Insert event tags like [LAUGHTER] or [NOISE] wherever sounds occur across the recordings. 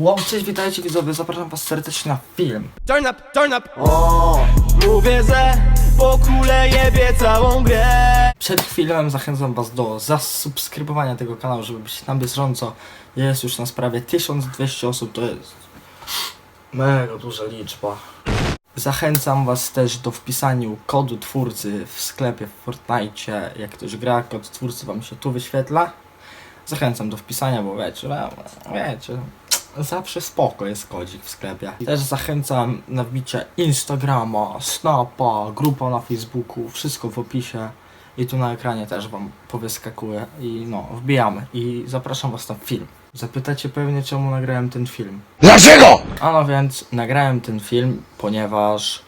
Wow, cześć, witajcie widzowie, zapraszam was serdecznie na film. Turn up, turn up. O, mówię, że po kule jebie całą grę Przed filmem zachęcam was do zasubskrybowania tego kanału, żeby być na bieżąco. Jest już na sprawie 1200 osób, to jest mega duża liczba. Zachęcam was też do wpisania kodu twórcy w sklepie w Fortnite. Jak ktoś gra, kod twórcy wam się tu wyświetla. Zachęcam do wpisania, bo wiecie, no, wiecie, zawsze spoko jest kodzik w sklepie. I też zachęcam na wbicie Instagrama, Snapa, grupa na Facebooku, wszystko w opisie. I tu na ekranie też wam powyskakuje i no, wbijamy. I zapraszam was na film. Zapytacie pewnie czemu nagrałem ten film. Dlaczego? A no więc nagrałem ten film, ponieważ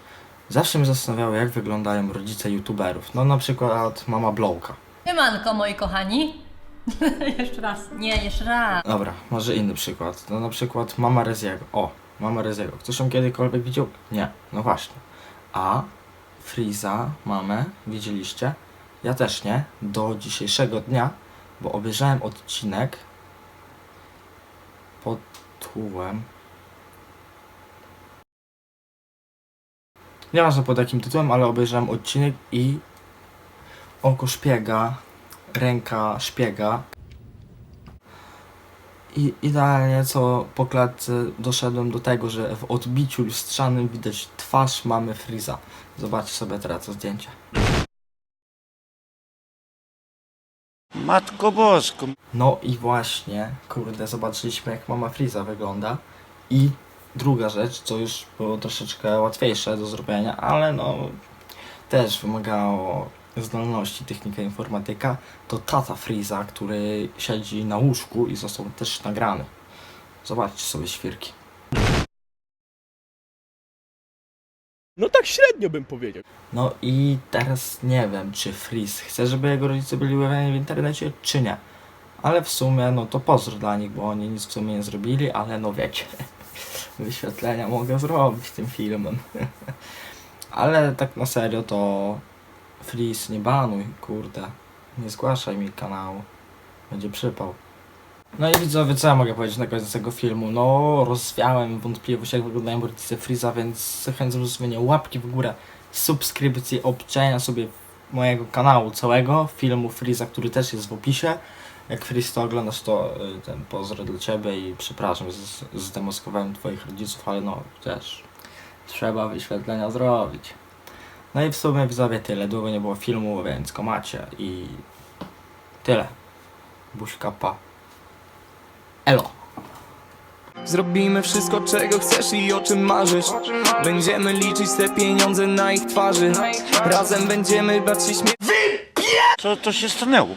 zawsze mnie zastanawiało jak wyglądają rodzice youtuberów. No na przykład mama Blowka. Siemanko moi kochani. [LAUGHS] jeszcze raz. Nie, jeszcze raz. Dobra, może inny przykład. No na przykład mama Reziego. O, mama Reziego. Ktoś ją kiedykolwiek widział? Nie, no właśnie. A Friza, mamę, widzieliście? Ja też nie, do dzisiejszego dnia, bo obejrzałem odcinek pod tytułem Nieważne pod jakim tytułem, ale obejrzałem odcinek i oko szpiega, ręka szpiega i idealnie co po klatce doszedłem do tego, że w odbiciu lustrzanym widać twarz mamy Friza. Zobaczcie sobie teraz to zdjęcie. Matko Bosko. No i właśnie, kurde, zobaczyliśmy jak mama Friza wygląda. I druga rzecz, co już było troszeczkę łatwiejsze do zrobienia, ale no też wymagało zdolności technika informatyka, to tata Friza, który siedzi na łóżku i został też nagrany. Zobaczcie sobie świrki. No tak średnio bym powiedział. No i teraz nie wiem, czy Freeze chce, żeby jego rodzice byli ujawnieni w internecie, czy nie. Ale w sumie, no to pozdro dla nich, bo oni nic w sumie nie zrobili, ale no wiecie, [LAUGHS] wyświetlenia mogę zrobić tym filmem. [LAUGHS] ale tak na serio to Freeze nie banuj, kurde. Nie zgłaszaj mi kanału. Będzie przypał. No i widzowie, co ja mogę powiedzieć na koniec tego filmu? No, rozwiałem wątpliwość, jak wyglądają rodzice Freeza, więc zachęcam do zostawienia łapki w górę, subskrypcji, obczajania sobie mojego kanału całego, filmu Freeza, który też jest w opisie. Jak Freeze to oglądasz, to y, ten pozdro dla Ciebie i przepraszam, że z- zdemaskowałem Twoich rodziców, ale no, też trzeba wyświetlenia zrobić. No i w sumie widzowie tyle, długo nie było filmu, więc go macie i tyle. Buźka pa. Elo. Zrobimy wszystko czego chcesz i o czym marzysz Będziemy liczyć te pieniądze na ich twarzy Razem będziemy bać się śmierci Co to się stanęło?